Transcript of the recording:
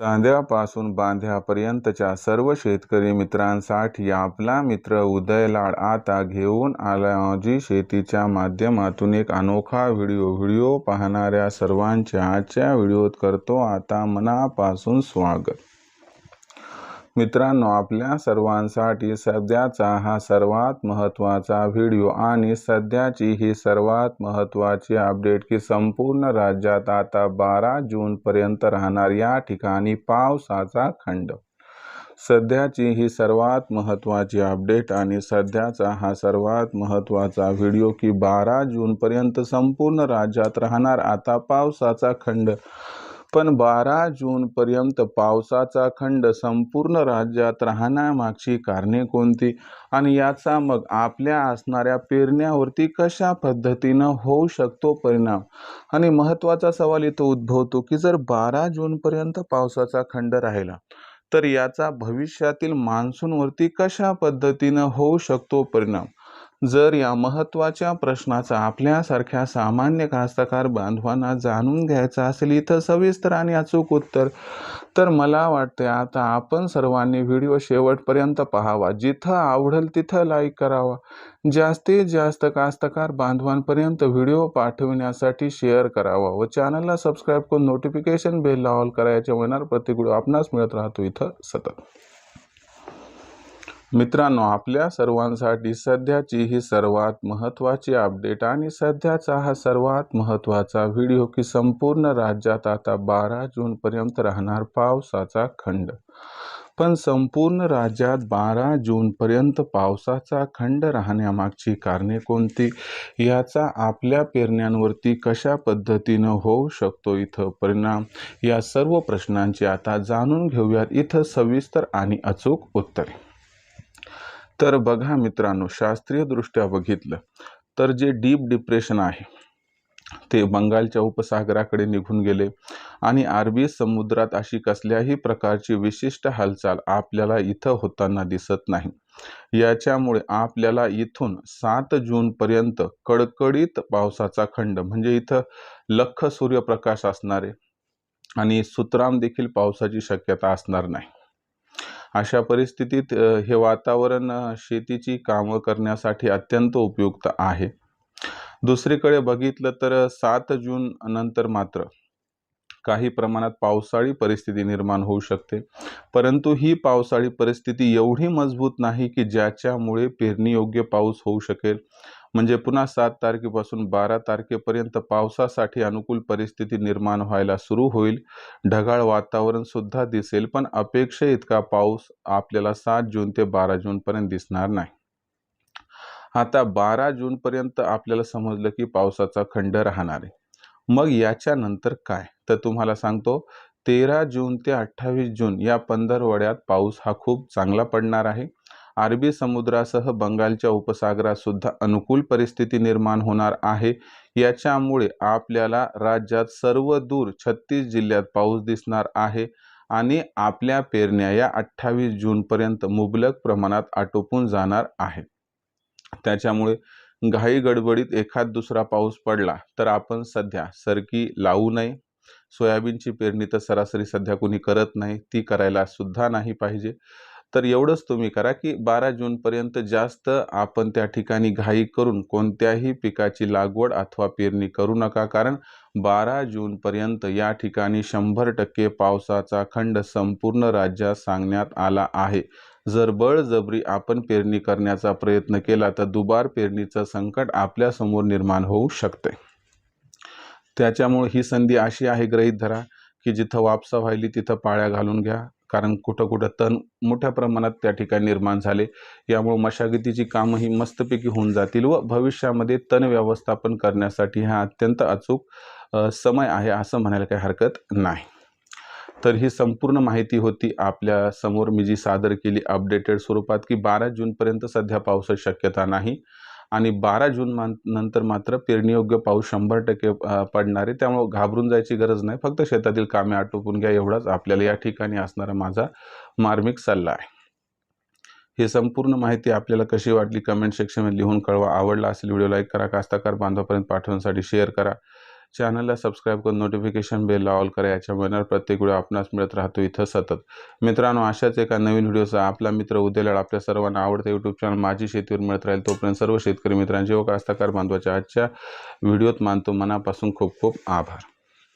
चांद्यापासून बांध्यापर्यंतच्या सर्व शेतकरी मित्रांसाठी आपला मित्र उदयलाड आता घेऊन आला शेतीच्या माध्यमातून एक अनोखा व्हिडिओ. व्हिडिओ पाहणाऱ्या सर्वांचे आजच्या व्हिडिओत करतो आता मनापासून स्वागत. मित्रांनो आपल्या सर्वांसाठी सध्याचा हा सर्वात महत्त्वाचा व्हिडिओ आणि सध्याची ही सर्वात महत्त्वाची अपडेट की संपूर्ण राज्यात आता बारा जूनपर्यंत राहणार या ठिकाणी पावसाचा खंड. सध्याची ही सर्वात महत्त्वाची अपडेट आणि सध्याचा हा सर्वात महत्त्वाचा व्हिडिओ की बारा जूनपर्यंत संपूर्ण राज्यात राहणार आता पावसाचा खंड. पण बारा जूनपर्यंत पावसाचा खंड संपूर्ण राज्यात राहण्यामागची कारणे कोणती? आणि याचा मग आपल्या असणाऱ्या पेरण्यावरती कशा पद्धतीनं होऊ शकतो परिणाम? आणि महत्त्वाचा सवाल इथं उद्भवतो की जर बारा जूनपर्यंत पावसाचा खंड राहिला तर याचा भविष्यातील मान्सूनवरती कशा पद्धतीनं होऊ शकतो परिणाम? जर या महत्त्वाच्या प्रश्नाचा आपल्यासारख्या सामान्य कास्तकार बांधवांना जाणून घ्यायचं असेल इथं सविस्तर आणि अचूक उत्तर तर मला वाटते आता आपण सर्वांनी व्हिडिओ शेवटपर्यंत पाहावा. जिथं आवडेल तिथं लाईक करावा. जास्तीत जास्त कास्तकार बांधवांपर्यंत व्हिडिओ पाठविण्यासाठी शेअर करावा व चॅनलला सबस्क्राईब करून नोटिफिकेशन बेलला ऑल करायचे होणार प्रत्येक व्हिडिओ आपणास मिळत राहतो. इथं सतत. मित्रांनो आपल्या सर्वांसाठी सध्याची ही सर्वात महत्त्वाची अपडेट आणि सध्याचा हा सर्वात महत्त्वाचा व्हिडिओ की संपूर्ण राज्यात आता बारा जूनपर्यंत राहणार पावसाचा खंड. पण संपूर्ण राज्यात बारा जूनपर्यंत पावसाचा खंड राहण्यामागची कारणे कोणती? याचा आपल्या पेरण्यांवरती कशा पद्धतीनं होऊ शकतो इथं परिणाम? या सर्व प्रश्नांची आता जाणून घेऊयात. इथं सविस्तर आणि अचूक उत्तरे. तर बघा मित्रांनो शास्त्रीयदृष्ट्या बघितलं तर जे डीप डिप्रेशन आहे ते बंगालच्या उपसागराकडे निघून गेले आणि अरबी समुद्रात अशी कसल्याही प्रकारची विशिष्ट हालचाल आपल्याला इथं होताना दिसत नाही. याच्यामुळे आपल्याला इथून सात जूनपर्यंत कडकडीत पावसाचा खंड म्हणजे इथं लख सूर्यप्रकाश असणारे आणि सुतराम देखील पावसाची शक्यता असणार नाही. अशा परिस्थितीत हे वातावरण शेतीची कामं करण्यासाठी अत्यंत उपयुक्त आहे. दुसरीकडे बघितलं तर सात जून नंतर मात्र काही प्रमाणात पावसाळी परिस्थिती निर्माण होऊ शकते. परंतु ही पावसाळी परिस्थिती एवढी मजबूत नाही की ज्याच्यामुळे पेरणीयोग्य पाऊस होऊ शकेल. म्हणजे पुन्हा सात तारखेपासून बारा तारखेपर्यंत पावसासाठी अनुकूल परिस्थिती निर्माण व्हायला सुरू होईल. ढगाळ वातावरण सुद्धा दिसेल पण अपेक्षा इतका पाऊस आपल्याला सात जून ते बारा जूनपर्यंत दिसणार नाही. आता बारा जूनपर्यंत आपल्याला समजलं की पावसाचा खंड राहणार आहे. मग याच्यानंतर काय? तर तुम्हाला सांगतो तेरा जून ते अठ्ठावीस जून या पंधरवड्यात पाऊस हा खूप चांगला पडणार आहे. अरबी समुद्रासह बंगालच्या उपसागरात सुद्धा अनुकूल परिस्थिती निर्माण होणार आहे. याच्यामुळे आपल्याला राज्यात सर्व दूर छत्तीस जिल्ह्यात पाऊस दिसणार आहे आणि आपल्या पेरण्या या अठ्ठावीस जूनपर्यंत मुबलक प्रमाणात आटोपून जाणार आहे. त्याच्यामुळे घाई गडबडीत एखाद दुसरा पाऊस पडला तर आपण सध्या सरकी लावू नये. सोयाबीनची पेरणी तर सरासरी सध्या कोणी करत नाही ती करायला सुद्धा नाही पाहिजे. तर एवढंच तुम्ही करा की बारा जूनपर्यंत जास्त आपण त्या ठिकाणी घाई करून कोणत्याही पिकाची लागवड अथवा पेरणी करू नका. कारण बारा जूनपर्यंत या ठिकाणी शंभर टक्के पावसाचा खंड संपूर्ण राज्यात सांगण्यात आला आहे. जर बळजबरी आपण पेरणी करण्याचा प्रयत्न केला तर दुबार पेरणीचं संकट आपल्यासमोर निर्माण होऊ शकते. त्याच्यामुळे ही संधी अशी आहे ग्रहीत धरा की जिथं वापसा व्हायली तिथं पाळ्या घालून घ्या. कारण कुठं कुठं तण मोठ्या प्रमाणात त्या ठिकाणी निर्माण झाले. यामुळे मशागतीची कामं ही मस्तपैकी होऊन जातील व भविष्यामध्ये तण व्यवस्थापन करण्यासाठी हा अत्यंत अचूक समय आहे असं म्हणायला काही हरकत नाही. तर ही संपूर्ण माहिती होती आपल्यासमोर. मी जी सादर केली अपडेटेड स्वरूपात की बारा जूनपर्यंत सध्या पावसाची शक्यता नाही. आणि बारा जून मान नंतर मात्र पेरणीयोग्य पाऊस शंभर टक्के पडणार आहे. त्यामुळं घाबरून जायची गरज नाही. फक्त शेतातील कामे आटोपून घ्या. एवढाच आपल्याला या ठिकाणी असणारा माझा मार्मिक सल्ला आहे. ही संपूर्ण माहिती आपल्याला कशी वाटली? कमेंट सेक्शनमध्ये लिहून कळवा. आवडला असेल व्हिडिओ लाईक करा. कास्ताकार बांधवापर्यंत पाठवण्यासाठी शेअर करा. चॅनलला सबस्क्राईब करून नोटिफिकेशन बेलला ऑल करा याच्या मनावर प्रत्येक व्हिडिओ आपणास मिळत राहतो इथं सतत. मित्रांनो अशाच एका नवीन व्हिडिओचा आपला मित्र उद्याला आपल्या सर्वांना आवडतं यूट्यूब चॅनल माझी शेतीवर मिळत राहील तोपर्यंत सर्व शेतकरी मित्रांचे व कास्तकार बांधवाच्या आजच्या व्हिडिओत मानतो. मनापासून खूप खूप आभार.